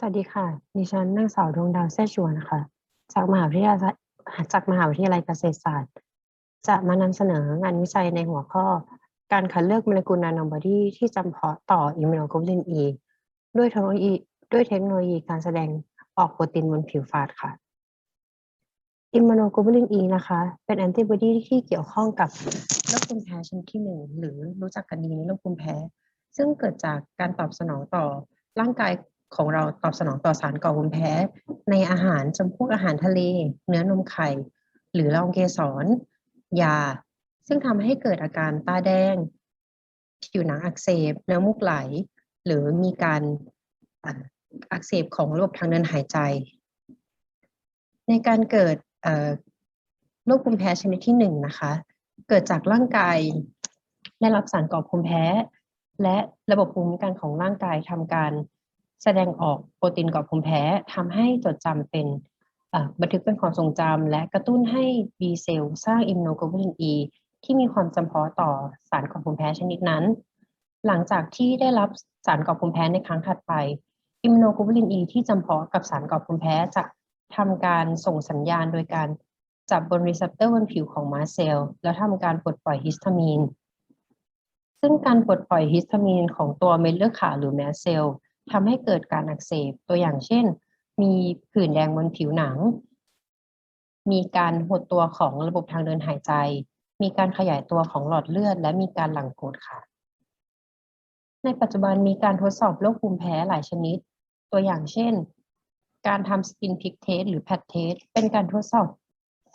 สวัสดีค่ะ ดิฉันนางสาวดวงดาวแซ่ชวนค่ะ จากมหาวิทยาลัยจากมหาวิทยาลัยเกษตรศาสตร์ จะมานำเสนองานวิจัยในหัวข้อ การคัดเลือกโมเลกุลนาโนบอดีที่จำเพาะต่ออิมมูโนโกลบูลิน E ด้วยเทคโนโลยีด้วยเทคโนโลยีการแสดงออกโปรตีนบนผิวฟาดค่ะ อิมมูโนโกลบูลิน E นะคะ เป็นแอนติบอดีที่เกี่ยวข้องกับโรคภูมิแพ้ชนิดที่หนึ่งหรือรู้จักกันดีในโรคภูมิแพ้ ซึ่งเกิดจากการตอบสนองต่อร่างกาย ของเราตอบสนองต่อสารก่อภูมิแพ้ ในอาหารจำพวกอาหารทะเล เนื้อนมไข่ หรือละองเกสรยา ซึ่งทำให้เกิดอาการตาแดง ผิวหนังอักเสบน้ำมูกไหล หรือมีการอักเสบของระบบทางเดินหายใจ ในการเกิดโรคภูมิแพ้ชนิดที่หนึ่งนะคะ เกิดจากร่างกายได้รับสารก่อภูมิแพ้ และระบบภูมิคุ้มกันของร่างกายทำการ แสดงออกโปรตีนก่อภูมิแพ้ทำให้จดจำเป็นบันทึกเป็นความทรงจำและกระตุ้นให้ B เซลล์สร้างอิมโนโกลบูลิน E ที่มีความจำเพาะต่อสารก่อภูมิแพ้ชนิดนั้น หลังจากที่ได้รับสารก่อภูมิแพ้ในครั้งถัดไปอิมโนโกลบูลิน E ที่จำเพาะกับสารก่อภูมิแพ้จะทำการส่งสัญญาณโดยการจับบนรีเซพเตอร์บนผิวของมาเซลล์ แล้วทำการปลดปล่อยฮิสตามีน ซึ่งการปลดปล่อยฮิสตามีนของตัวเม็ดเลือดขาวหรือแมสเซลล์ ทำให้เกิดการอักเสบตัวอย่างเช่น มีผื่นแดงบนผิวหนัง มีการหดตัวของระบบทางเดินหายใจ มีการขยายตัวของหลอดเลือด และมีการหลั่งกรดค่ะ ในปัจจุบันมีการทดสอบโรคภูมิแพ้หลายชนิด ตัวอย่างเช่น การทำสกินพิกเทสหรือแพดเทสเป็นการทดสอบ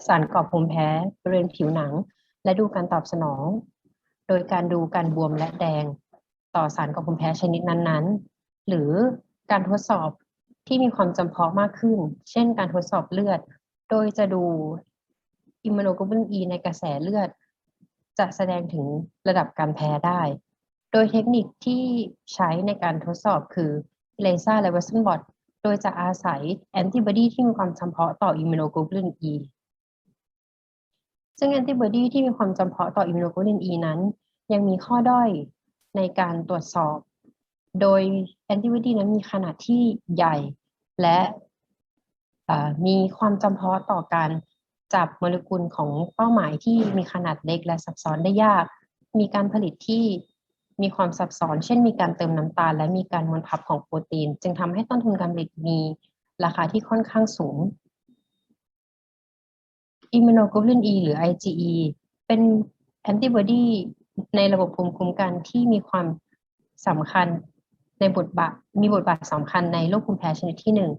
สารก่อภูมิแพ้บริเวณผิวหนัง และดูการตอบสนอง โดยการดูการบวมและแดง ต่อสารก่อภูมิแพ้ชนิดนั้นๆ หรือการทดสอบที่มีความจำเพาะมากขึ้น เช่นการทดสอบเลือด โดยจะดูอิมมูโนโกลบูลิน E ในกระแสเลือด จะแสดงถึงระดับการแพ้ได้ โดยเทคนิคที่ใช้ในการทดสอบคือเลเซอร์และเวสเซนบอทโดยจะอาศัยแอนติบอดีที่มีความจำเพาะต่ออิมมูโนโกลบูลิน E ซึ่งแอนติบอดีที่มีความจำเพาะต่ออิมมูโนโกลบูลิน E นั้น ยังมีข้อด้อยในการตรวจสอบ โดยแอนติบอดีนั้นมีขนาดที่ใหญ่ และมีความจำเพาะต่อการจับโมเลกุลของเป้าหมายที่มีขนาดเล็กและซับซ้อนได้ยาก มีการผลิตที่มีความซับซ้อน เช่น มีการเติมน้ำตาล และมีการมวลพับของโปรตีน จึงทำให้ต้นทุนการผลิตมีราคาที่ค่อนข้างสูง Immunoglobulin E หรือ IgE เป็นแอนติบอดีในระบบภูมิคุ้มกันที่มีความสำคัญ ในบทบาทมีบทบาทสำคัญในโรคภูมิแพ้ชนิดที่หนึ่ง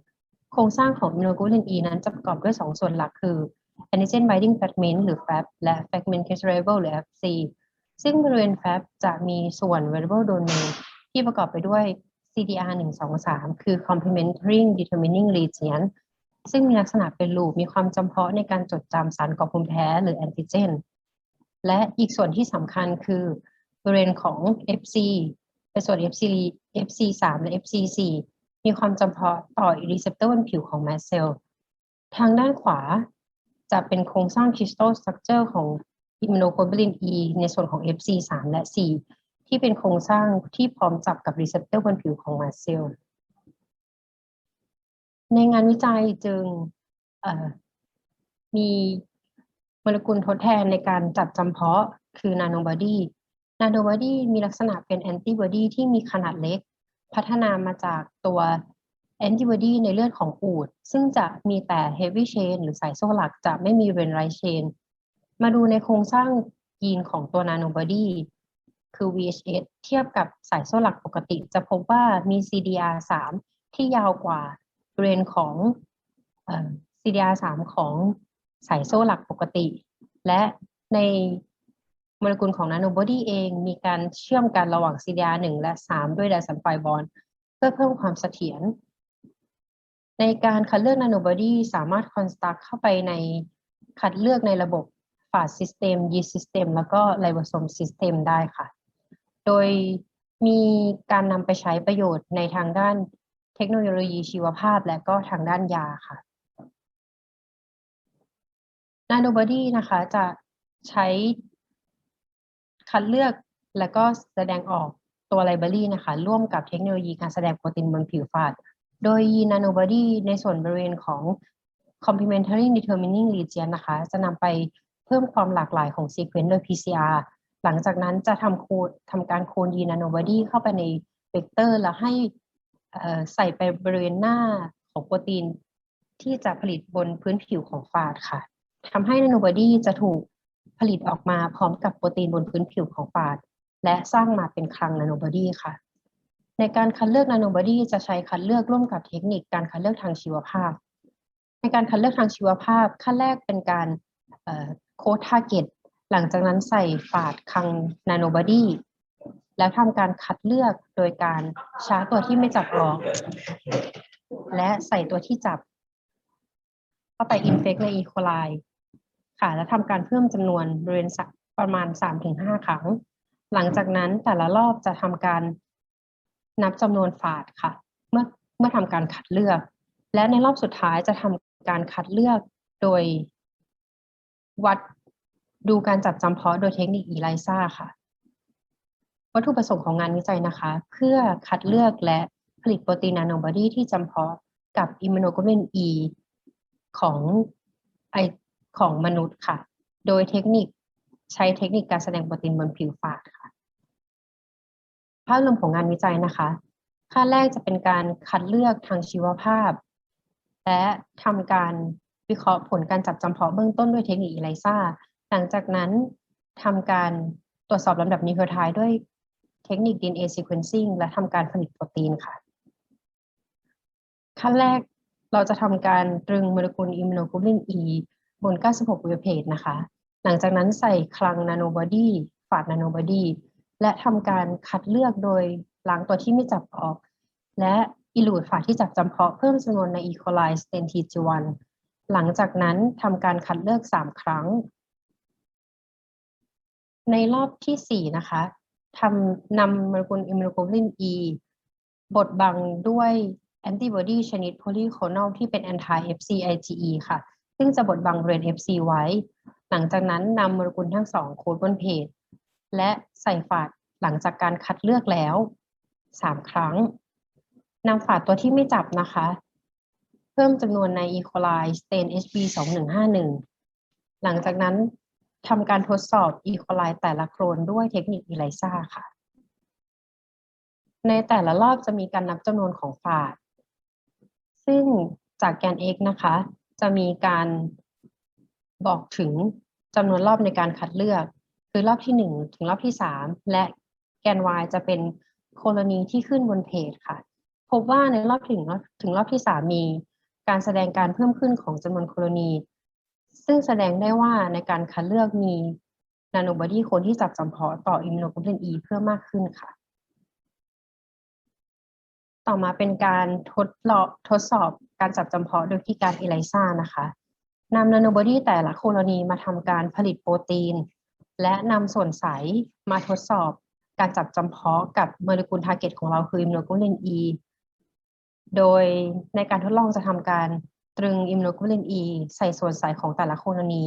โครงสร้างของ Immunoglobulin E นั้นจะประกอบด้วย 2 ส่วนหลักคือ Antigen Binding Fragment หรือ Fab และ Fragment Variable หรือ FC ซึ่งบริเวณ Fab จะมีส่วน Variable Domain ที่ประกอบไปด้วย CDR 1 2 3 คือ Complementary Determining Region ซึ่งมีลักษณะเป็นลูปมีความจำเพาะในการจดจำสารก่อภูมิแพ้หรือแอนติเจน และอีกส่วนที่สำคัญคือบริเวณของ FC เป็นส่วน FC FC 3และ FC 4มีความจำเพาะต่อรีเซพเตอร์บนผิวของแมสเซลทางด้านขวาจะเป็นโครงสร้างคริสตัลสตรัคเจอร์ของอิมมูโนโกลบูลิน E ในส่วนของ FC 3และ 4 ที่เป็นโครงสร้างที่พร้อมจับกับรีเซพเตอร์บนผิวของแมสเซลในงานวิจัยจึงมีโมเลกุลทดแทนในการจัดจำเพาะคือนาโนบอดี นาโนบอดีมีลักษณะเป็นแอนติบอดีที่มีขนาดเล็ก พัฒนามาจากตัวแอนติบอดีในเลือดของอูด ซึ่งจะมีแต่เฮฟวี่เชนหรือสายโซ่หลักจะไม่มีเรนไรเชนมาดูในโครงสร้างยีนของตัวนาโนบอดีคือ VHS เทียบกับสายโซ่หลักปกติ จะพบว่ามี CDR3 ที่ยาวกว่าบริเวณของ CDR3 ของสายโซ่หลักปกติ และใน โมเลกุลของนาโนบอดีเองมีการเชื่อมกันระหว่าง CDR1 และ 3 ด้วยไดซัลไฟบอนด์เพื่อเพิ่มความเสถียรในการคัดเลือกนาโนบอดีสามารถคอนสตรักเข้าไปในคัดเลือกในระบบฟาสซิสเต็มยีซิสเต็มแล้วก็ไลโบโซมซิสเต็มได้ค่ะ โดยมีการนำไปใช้ประโยชน์ในทางด้านเทคโนโลยีชีวภาพและก็ทางด้านยาค่ะ Nanobody นะคะจะใช้ คัดเลือกและก็แสดงออกตัวไลบรารีนะคะ ร่วมกับเทคโนโลยีการแสดงโปรตีนบนผิวฟาดโดยยีน nanobody ในส่วนบริเวณของ complementary determining region นะคะ จะนำไปเพิ่มความหลากหลายของ sequence โดย PCR หลังจากนั้นจะทำโค้ดทำการโคลนยีน nanobody เข้าไปในเวกเตอร์ แล้วให้ใส่ไปบริเวณหน้าของโปรตีนที่จะผลิตบนพื้นผิวของฟาดค่ะทำให้ nanobody จะถูก ผลิตออกมาพร้อมกับโปรตีนบนพื้นผิวของฟาด และสร้างมาเป็นคลัง nanobody ค่ะ ในการคัดเลือก nanobody จะใช้คัดเลือกร่วมกับเทคนิคการคัดเลือกทางชีวภาพ ในการคัดเลือกทางชีวภาพขั้นแรกเป็นการโค้ดทาร์เก็ตหลังจากนั้นใส่ฝาดคลัง nanobody แล้วทำการคัดเลือกโดยการช้าตัวที่ไม่จับออก และใส่ตัวที่จับ เข้าไปอินเฟกในอีโคไล ค่ะ แล้วทำการเพิ่มจำนวนบริเวณสักประมาณ 3-5 ครั้ง หลังจากนั้นแต่ละรอบจะทำการนับจำนวนฝาดค่ะ เมื่อเมื่อทำการคัดเลือก และในรอบสุดท้ายจะทำการคัดเลือกโดย วัดดูการจับจำเพาะโดยเทคนิคอีไลซ่าค่ะ วัตถุประสงค์ของงานวิจัยนะคะ เพื่อคัดเลือกและผลิตโปรตีนนาโนบอดีที่จำเพาะกับอิมมูโนโกลบิน E ของไอ ของมนุษย์ค่ะ โดยเทคนิคใช้เทคนิคการแสดงโปรตีนบนผิวฝาดค่ะ ภาพรวมของงานวิจัยนะคะขั้นแรกจะเป็นการคัดเลือกทางชีวภาพ และทำการวิเคราะห์ผลการจับจำเพาะเบื้องต้นด้วยเทคนิคอีไลซ่า หลังจากนั้นทำการตรวจสอบลำดับนิวคลีโอไทด์ด้วยเทคนิค DNA sequencing และทำการผลิตโปรตีนค่ะ ขั้นแรกเราจะทำการตรึงโมเลกุลอิมมูโนโกลบิน E บน 96 เวบเพจนะคะ หลังจากนั้นใส่คลังนาโนบอดี้ฝาดนาโนบอดี้และทำการคัดเลือกโดยล้างตัวที่ไม่จับออก และอิลูดฝาที่จับจำเพาะเพิ่มจำนวนใน E. coli stain Tg1 หลังจากนั้นทำการคัดเลือก 3 ครั้ง ในรอบที่ 4 นะคะทำนำโมเลกุลอิมมูโนโกลบิน E บดบังด้วยแอนติบอดีชนิดโพลีโคลที่เป็น anti FC IgE ค่ะ ซึ่งจะบดบังบริเวณ FC ไว้ หลังจากนั้นนำโมเลกุลทั้งสองโค้ดบนเพจและใส่ฝาดหลังจากการคัดเลือกแล้ว 3 ครั้งนำฝาดตัวที่ไม่จับนะคะ เพิ่มจำนวนใน E. coli stain HB 2151 หลังจากนั้นทำการทดสอบ E. coli แต่ละโครนด้วยเทคนิคอีไลซ่าค่ะ ในแต่ละรอบจะมีการนับจำนวนของฝาด ซึ่งจากแกน x นะคะ จะมีการบอกถึงจำนวนรอบในการคัดเลือก คือรอบที่ 1 ถึงรอบที่ 3 และแกน y จะเป็นโคลนีที่ขึ้นบนเพจค่ะ พบว่าในรอบถึงถึงรอบที่ 3 มีการแสดงการเพิ่มขึ้นของจำนวนโคลนีซึ่งแสดงได้ว่าในการคัดเลือกมีนาโนบอดีคนที่จับจำเพาะต่ออิมมูโนโกลบิน E เพิ่มมากขึ้นค่ะ ต่อมาเป็นการทดลองทดสอบการจับจำเพาะโดยที่การเอีไลซ่านะคะนำนาโนบอดีแต่ละโคโลนีมาทำการผลิตโปรตีน และนำส่วนใสมาทดสอบการจับจำเพาะกับโมเลกุลทาร์เก็ตของเราคืออิมมูโนโกลบิน E โดยในการทดลองจะทำการตรึงอิมมูโนโกลบิน E ใส่ส่วนใสของแต่ละโคโลนี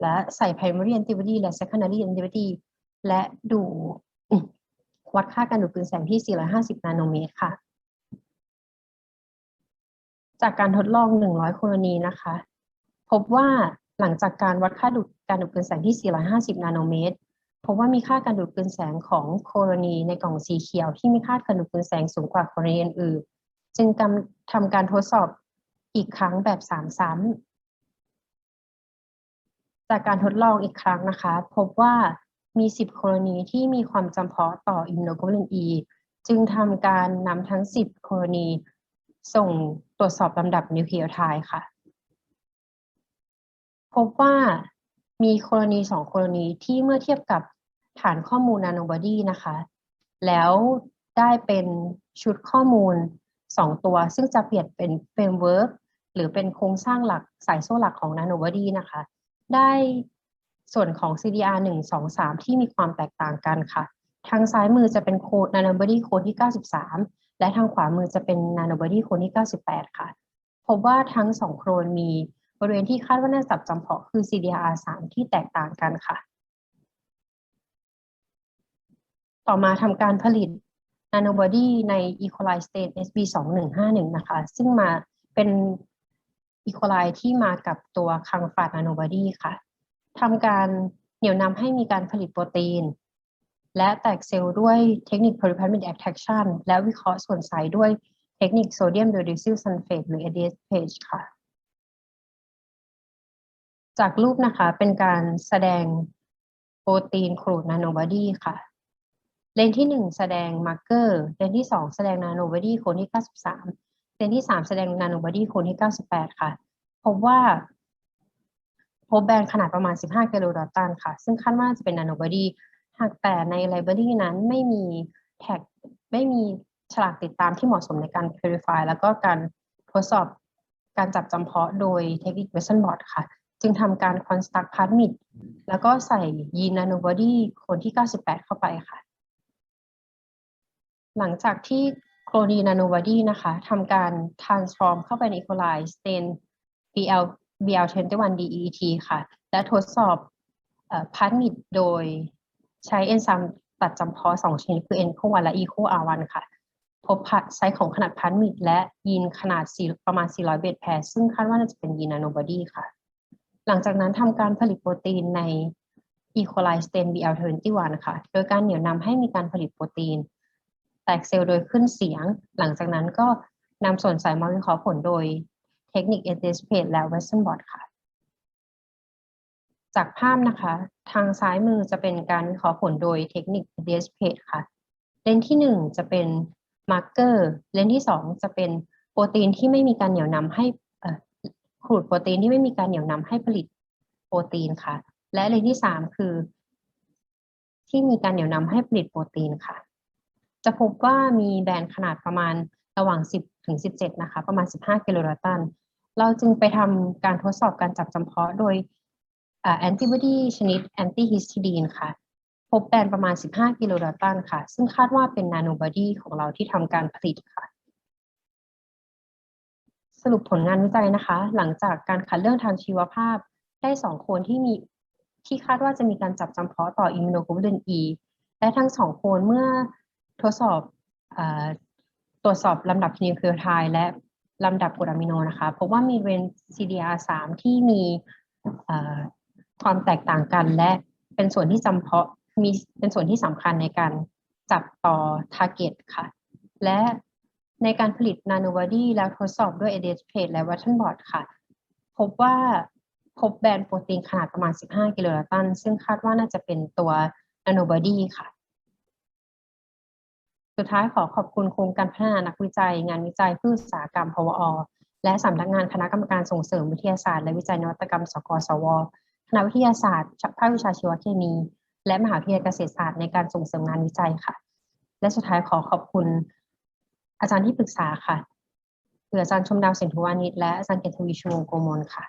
และใส่ primary antibody และ secondary antibody และดูวัดค่าการดูดกลืนแสงที่ 450 นาโนเมตรค่ะ จากการทดลอง 100โคโลนีนะคะ พบว่าหลังจากการวัดค่าดูดการดูดกลืนแสงที่ 450 นาโนเมตร พบว่ามีค่าการดูดกลืนแสงของโคโลนีในกล่องสีเขียว ที่มีค่าการดูดกลืนแสงสูงกว่าโคโลนีอื่นๆจึงทำการทดสอบอีกครั้งแบบสามซ้ำจากการทดลองอีกครั้งนะคะ พบว่ามี 10โคโลนีที่มีความจำเพาะต่ออิมโนโกลิน E จึงทำการนำทั้ง 10โคโลนีส่ง ตรวจสอบลำดับนิวคลีโอไทด์ค่ะ พบว่ามีโคโลนี2โคโลนีที่เมื่อเทียบกับฐานข้อมูลนาโนบอดีนะคะ แล้วได้เป็นชุดข้อมูล 2 ตัว ซึ่งจะเปลี่ยนเป็นเฟรมเวิร์กหรือเป็นโครงสร้างหลักสายโซ่หลักของนาโนบอดีนะคะ ได้ส่วนของ CDR 1 2 3 ที่มีความแตกต่างกันค่ะ ทางซ้ายมือจะเป็นโค้ดนาโนบอดีโค้ดที่ 93 และทางขวามือจะเป็นนาโนบอดีโค้ดที่98 ค่ะ พบว่าทั้ง 2 โครนมีบริเวณที่คาดว่าน่าจับจำเพาะคือ CDR 3 ที่แตกต่างกันค่ะ ต่อมาทำการผลิต nanobody ใน E. coli stain SB 2151 นะคะ ซึ่งมาเป็น E. coli ที่มากับตัวคังฝาด nanobody ค่ะทำการเหนี่ยวนำให้มีการผลิตโปรตีน และแตกเซลล์ด้วยเทคนิค polypeptide attraction และวิเคราะห์ส่วนสายด้วยเทคนิคโซเดียม d ด d ซิลซัลเฟตหรือ ADSPage ค่ะ จากรูปนะคะเป็นการแสดงโปรตีนขรูดนาโนบอดีค่ะ เลนที่หนึ่งแสดงมาร์เกอร์ เลนที่สองแสดงนาโนบอดีโคนที่ 93 เลนที่สามแสดงนาโนบอดีโคนที่ 98 ค่ะ พบว่าพบแบนขนาดประมาณ 15 กิโลดอลตันค่ะ ซึ่งคาดว่าจะเป็นนาโนบอดี หากแต่ในไลบรารีนั้นไม่มีแท็กไม่มีฉลากติดตามที่เหมาะสมในการ Purify แล้วก็การทดสอบการจับจำเพาะโดยเทคนิค Western blot ค่ะ จึงทำการ construct plasmid แล้วก็ใส่ยีน nanobody คนที่ 98 เข้าไปค่ะ หลังจากที่โครนี nanobody นะคะทำการ transform เข้าไปใน E. coli stain BL BL21 DEET ค่ะ และทดสอบพาร์มิดโดย ใช้เอนไซม์ตัดจำเพาะ2ชนิดคือ n 1และ e r1 ค่ะ พบไซส์ของขนาดพาร์มิดและยีนขนาดประมาณ 400 เบสแพรซึ่งคาดว่าน่าจะเป็นยีน nanobody ค่ะ หลังจากนั้นทำการผลิตโปรตีนใน E. coli stain BL21 ค่ะ โดยการเหนี่ยวนำให้มีการผลิตโปรตีน แตกเซลล์โดยขึ้นเสียง หลังจากนั้นก็นำส่วนสายมาวิเคราะห์ผลโดยเทคนิค ADSPage และ Western blot ค่ะ จากภาพนะคะ ทางซ้ายมือจะเป็นการวิเคราะห์ผลโดยเทคนิค d s p a g e ค่ะ เลนที่ 1 จะเป็นมาร์เกอร์เลนที่ 2 จะเป็นโปรตีนที่ไม่มีการเหนี่ยวนำให้ขูดโปรตีนที่ไม่มีการเหนี่ยวนำให้ผลิตโปรตีนค่ะ และเลนที่ 3 คือ ที่มีการเหนี่ยวนำให้ผลิตโปรตีนค่ะ จะพบว่ามีแบนขนาดประมาณระหว่าง 10 ถึง 17 นะคะ ประมาณ 15 กิโลดัลตัน เราจึงไปทำการทดสอบการจับจำเพาะโดย แอนติบอดีชนิดแอนติฮิสติดีนค่ะ พบแบนประมาณ 15 กิโลดัลตันค่ะ ซึ่งคาดว่าเป็นนาโนบอดีของเราที่ทำการผลิตค่ะ สรุปผลงานวิจัยนะคะ หลังจากการคัดเลือกทางชีวภาพได้ 2 คนที่มีที่คาดว่าจะมีการจับจำเพาะต่ออิมมูโนโกลบูลิน E และทั้งสองคนเมื่อทดสอบอตรวจสอบลำดับนิวคลีโอไทด์และลำดับกรดอะมิโนนะคะพบว่ามีเรน CDR3 ที่มี ความแตกต่างกันและเป็นส่วนที่จำเพาะมีเป็นส่วนที่สำคัญในการจับต่อ target ค่ะ และในการผลิต nanobody แล้วทดสอบด้วย ADSPage และ Watson blot ค่ะ พบว่าพบแบนโปรตีนขนาดประมาณ 15 กิโลดัลตัน ซึ่งคาดว่าน่าจะเป็นตัว nanobody ค่ะ สุดท้ายขอขอบคุณโครงการพัฒนานักวิจัย งานวิจัยพื่ออุตสาหกรรมพวอ และสำนักงานคณะกรรมการส่งเสริมวิทยาศาสตร์และวิจัยนวัตกรรม สกสว คณะวิทยาศาสตร์ภาควิชาชีวเคมี และมหาวิทยาลัยเกษตรศาสตร์ในการส่งเสริมงานวิจัยค่ะ และสุดท้ายขอขอบคุณ อาจารย์ที่ปรึกษาค่ะคืออาจารย์ชมดาวเสินทุวานิชและอาจารย์เกตวีชูวงโกมลค่ะ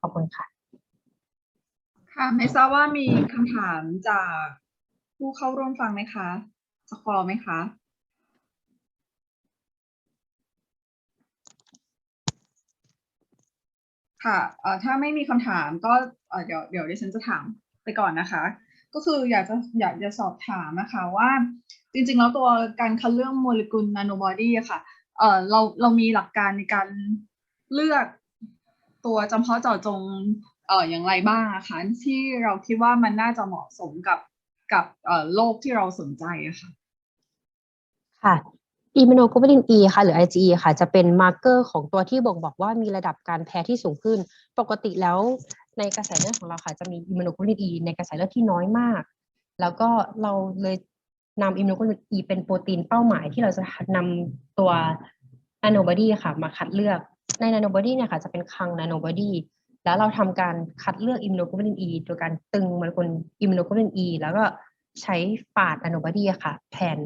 ขอบคุณค่ะ ค่ะไม่ทราบว่ามีคำถามจากผู้เข้าร่วมฟังไหมคะสคอไหมคะ ค่ะเอ่อถ้าไม่มีคำถามก็เอ่อเดี๋ยวเดี๋ยวดิฉันจะถามไปก่อนนะคะ ก็คืออยากจะอยากจะสอบถามนะคะว่า จริงๆ แล้วตัวการคัดเลือกโมเลกุลนาโนบอดี้ค่ะเอ่อเราเรามีหลักการในการเลือกตัวจำเพาะเจาะจงเอ่ออย่างไรบ้างคะที่เราคิดว่ามันน่าจะเหมาะสมกับกับเอ่อโรคที่เราสนใจอะค่ะค่ะ อิมมูโนโกลบูลิน E ค่ะ หรือ IgE ค่ะ จะเป็นมาร์เกอร์ของตัวที่บ่งบอกว่ามีระดับการแพ้ที่สูงขึ้น ปกติแล้วในกระแสเลือดของเราค่ะ จะมีอิมมูโนโกลบูลิน E ในกระแสเลือดที่น้อยมาก แล้วก็เราเลยนำอิมมูโนโกลบูลิน E เป็นโปรตีนเป้าหมายที่เราจะนำตัวนาโนบอดี้ค่ะ มาคัดเลือก ในนาโนบอดี้เนี่ยค่ะ จะเป็นคังนาโนบอดี้แล้วเราทำการคัดเลือกอิมมูโนโกลบูลิน E โดยการตึงโมเลกุลอิมมูโนโกลบูลิน E แล้วก็ใช้ฝาดนาโนบอดี้ค่ะ แผ่น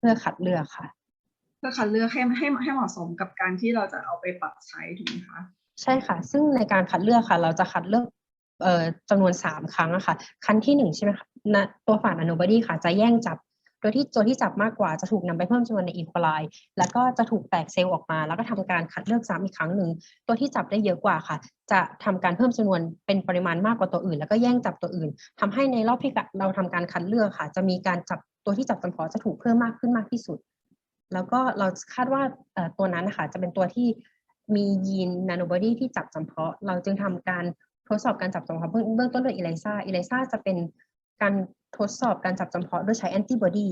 เพื่อคัดเลือกค่ะ เพื่อคัดเลือกให้ให้ให้เหมาะสมกับการที่เราจะเอาไปปรับใช้ถูกไหมคะ ใช่ค่ะ ซึ่งในการคัดเลือกค่ะ เราจะคัดเลือกเอ่อจำนวนสามครั้งอะค่ะครั้งที่หนึ่งใช่ไหมคะนะตัวฝาดอนุบอดี้ค่ะ จะแย่งจับโดยที่ตัวที่จับมากกว่าจะถูกนำไปเพิ่มจำนวนในอีโคไลแล้วก็จะถูกแตกเซลล์ออกมา แล้วก็ทำการคัดเลือกซ้ำอีกครั้งหนึ่ง ตัวที่จับได้เยอะกว่าค่ะ จะทำการเพิ่มจำนวนเป็นปริมาณมากกว่าตัวอื่น แล้วก็แย่งจับตัวอื่นทำให้ในรอบที่เราทำการคัดเลือกค่ะ จะมีการจับ ตัวที่จับจำเพาะจะถูกเพิ่มมากขึ้นมากที่สุด แล้วก็เราคาดว่าตัวนั้นนะคะจะเป็นตัวที่มียีนนาโนบอดีที่จับจำเพาะ เราจึงทำการทดสอบการจับจำเพาะเบื้องเบื้องต้นด้วยอีไลซ่าอีไลซ่าจะเป็นการทดสอบการจับจำเพาะโดยใช้แอนติบอดี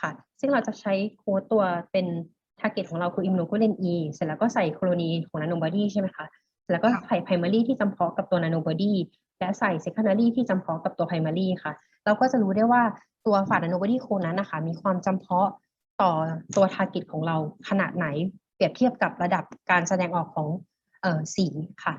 ค่ะ ซึ่งเราจะใช้โค้ดตัวเป็นทาร์เก็ตของเราคืออิมโนโกเลน E เสร็จแล้วก็ใส่โคโลนีของนาโนบอดีใช่ไหมคะ แล้วก็ใส่ไพรมารีที่จำเพาะกับตัวนาโนบอดีและใส่เซคันดารีที่จำเพาะกับตัวไพรมารีค่ะ เราก็จะรู้ได้ว่า ตัวฝานาโนบอดีโคนั้นนะคะ มีความจำเพาะต่อตัวทาร์กิตของเราขนาดไหน เปรียบเทียบกับระดับการแสดงออกของเอ่อสีค่ะ